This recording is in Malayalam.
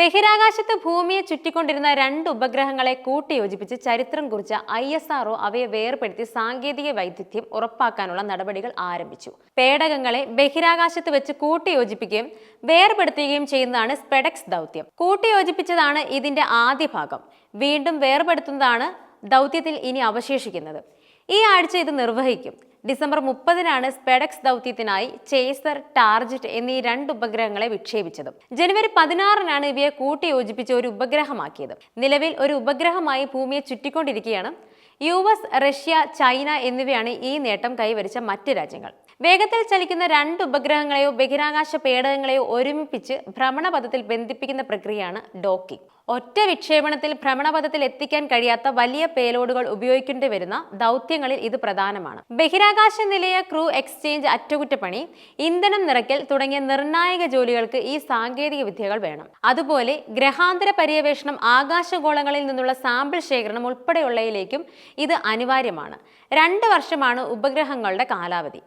ബഹിരാകാശത്ത് ഭൂമിയെ ചുറ്റിക്കൊണ്ടിരുന്ന രണ്ട് ഉപഗ്രഹങ്ങളെ കൂട്ടിയോജിപ്പിച്ച് ചരിത്രം കുറിച്ച ഐ എസ് ആർഒ അവയെ വേർപെടുത്തി സാങ്കേതിക വൈദഗ്ധ്യം ഉറപ്പാക്കാനുള്ള നടപടികൾ ആരംഭിച്ചു. പേടകങ്ങളെ ബഹിരാകാശത്ത് വെച്ച് കൂട്ടിയോജിപ്പിക്കുകയും വേർപെടുത്തുകയും ചെയ്യുന്നതാണ് സ്പെഡക്സ് ദൗത്യം. കൂട്ടിയോജിപ്പിച്ചതാണ് ഇതിന്റെ ആദ്യ ഭാഗം. വീണ്ടും വേർപെടുത്തുന്നതാണ് ദൗത്യത്തിൽ ഇനി അവശേഷിക്കുന്നത്. ഈ ആഴ്ച ഇത് നിർവഹിക്കും. ഡിസംബർ മുപ്പതിനാണ് സ്പെഡക്സ് ദൗത്യത്തിനായി ചേസർ ടാർജറ്റ് എന്നീ രണ്ട് ഉപഗ്രഹങ്ങളെ വിക്ഷേപിച്ചത്. ജനുവരി പതിനാറിനാണ് ഇവയെ കൂട്ടിയോജിപ്പിച്ച് ഒരു ഉപഗ്രഹമാക്കിയത്. നിലവിൽ ഒരു ഉപഗ്രഹമായി ഭൂമിയെ ചുറ്റിക്കൊണ്ടിരിക്കുകയാണ് യു എസ് റഷ്യ ചൈന എന്നിവയാണ് ഈ നേട്ടം കൈവരിച്ച മറ്റ് രാജ്യങ്ങൾ. വേഗത്തിൽ ചലിക്കുന്ന രണ്ട് ഉപഗ്രഹങ്ങളെയോ ബഹിരാകാശ പേടകങ്ങളെയോ ഒരുമിപ്പിച്ച് ഭ്രമണപഥത്തിൽ ബന്ധിപ്പിക്കുന്ന പ്രക്രിയയാണ് ഡോക്കിംഗ്. ഒറ്റ വിക്ഷേപണത്തിൽ ഭ്രമണപഥത്തിൽ എത്തിക്കാൻ കഴിയാത്ത വലിയ പേലോഡുകൾ ഉപയോഗിക്കേണ്ടി വരുന്ന ദൗത്യങ്ങളിൽ ഇത് പ്രധാനമാണ്. ബഹിരാകാശ നിലയ ക്രൂ എക്സ്ചേഞ്ച് അറ്റകുറ്റപ്പണി ഇന്ധനം നിറയ്ക്കൽ തുടങ്ങിയ നിർണായക ജോലികൾക്ക് ഈ സാങ്കേതിക വിദ്യകൾ വേണം. അതുപോലെ ഗ്രഹാന്തര പര്യവേഷണം ആകാശഗോളങ്ങളിൽ നിന്നുള്ള സാമ്പിൾ ശേഖരണം ഉൾപ്പെടെയുള്ളതിലേക്കും ഇത് അനിവാര്യമാണ്. രണ്ട് വർഷമാണ് ഉപഗ്രഹങ്ങളുടെ കാലാവധി.